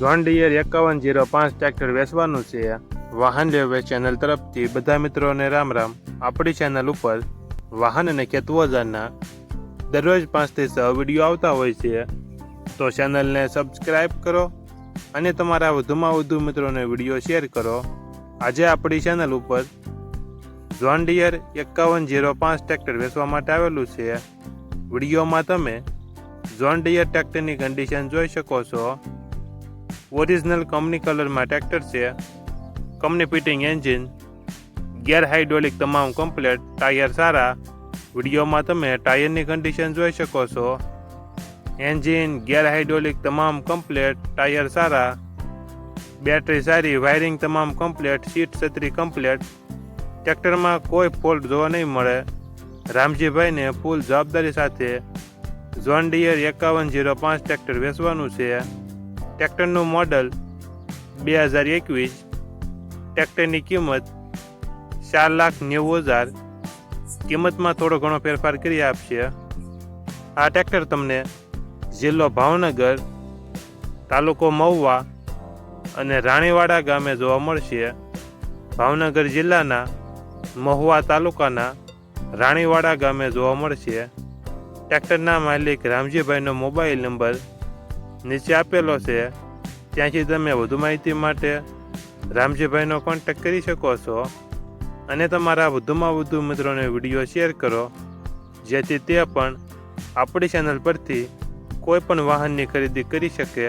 John Deere એકાવન zero પાંચ tractor વેચવાનું છે. વાહન લેવે ચેનલ તરફથી બધા મિત્રોને રામ રામ આપણી ચેનલ ઉપર વાહન અને ખેત ઓજારના દરરોજ પાંચથી છ વીડિયો આવતા હોય છે. તો ચેનલને સબસ્ક્રાઈબ કરો અને તમારા વધુમાં વધુ મિત્રોને વીડિયો શેર કરો. આજે આપણી ચેનલ ઉપર જોન ડિયર એકાવન જીરો પાંચ ટ્રેક્ટર વેચવા માટે આવેલું છે. વિડીયોમાં તમે જોન ડિયર ટ્રેક્ટરની કન્ડિશન જોઈ શકો છો. ઓરિજિનલ કંપની કલરમાં ટ્રેક્ટર છે, company fitting engine, gear hydraulic તમામ કમ્પ્લેટ, ટાયર સારા. વિડીયોમાં તમે ટાયરની કન્ડિશન જોઈ શકો છો. એન્જિન, ગેર હાઇડ્રોલિક તમામ કમ્પ્લેટ, ટાયર સારા. બેટરી સારી, વાયરિંગ તમામ કમ્પ્લેટ, સીટ છત્રી કમ્પ્લેટ. ટ્રેક્ટરમાં કોઈ ફોલ્ટ જોવા નહીં મળે. રામજીભાઈને ફૂલ જવાબદારી સાથે. ઝોન ડિયર એકાવન જીરો પાંચ ટ્રેક્ટર વેચવાનું છે. ટ્રેક્ટરનું મોડલ બે હજાર એકવીસ, ટ્રેક્ટરની કિંમત ચાર લાખ નેવું હજાર. કિંમતમાં થોડો ઘણો ફેરફાર કરી આપશે. આ ટ્રેક્ટર તમને જિલ્લો ભાવનગર, તાલુકો મહુવા અને રાણીવાડા ગામે જોવા મળશે. ભાવનગર જિલ્લાના મહુવા તાલુકાના રાણીવાડા ગામે જોવા મળશે. ટ્રેક્ટરના માલિક રામજીભાઈનો મોબાઈલ નંબર નીચે આપેલો છે. ત્યાંથી તમે વધુ માહિતી માટે રામજીભાઈનો કોન્ટેક્ટ કરી શકો છો અને તમારા વધુમાં વધુ મિત્રોને વીડિયો શેર કરો, જેથી તે પણ આપણી ચેનલ પરથી કોઈ પણ વાહનની ખરીદી કરી શકે.